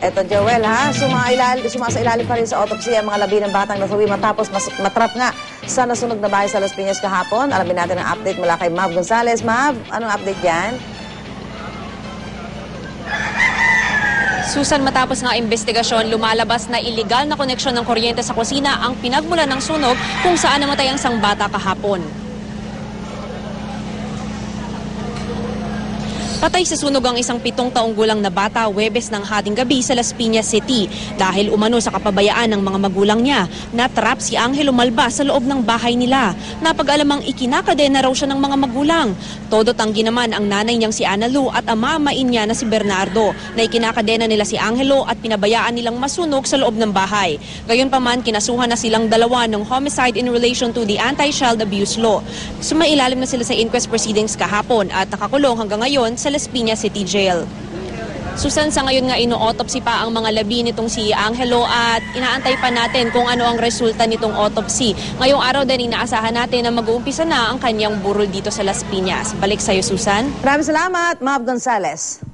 Eto, Joel, ha? Sumailal, sumasa ilalim pa rin sa autopsy ang mga labi ng batang nasawi matapos mas, matrap nga sa nasunog na bahay sa Las Piñas kahapon. Alamin natin ang update mula kay Mav Gonzalez. Mav, anong update yan? Susan, matapos nga investigasyon, lumalabas na iligal na koneksyon ng kuryente sa kusina ang pinagmula ng sunog kung saan namatay ang isang bata kahapon. Patay sa sunog ang isang pitong taong gulang na bata Webes ng hating gabi sa Las Piñas City dahil umano sa kapabayaan ng mga magulang niya. Natrap si Angelo Malba sa loob ng bahay nila. Napag-alamang ikinakadena raw siya ng mga magulang. Todo tanggi naman ang nanay niyang si Ana Lu at ama amain niya na si Bernardo na ikinakadena nila si Angelo at pinabayaan nilang masunog sa loob ng bahay. Gayunpaman, kinasuhan na silang dalawa ng homicide in relation to the anti-child abuse law. Sumailalim na sila sa inquest proceedings kahapon at nakakulong hanggang ngayon sa Las Piñas City Jail. Susan, sa ngayon nga ino-autopsy pa ang mga labi nitong si Angelo at inaantay pa natin kung ano ang resulta nitong autopsy. Ngayong araw din inaasahan natin na mag-uumpisa na ang kanyang burol dito sa Las Piñas. Balik sa'yo, Susan. Maraming salamat, Mav Gonzalez.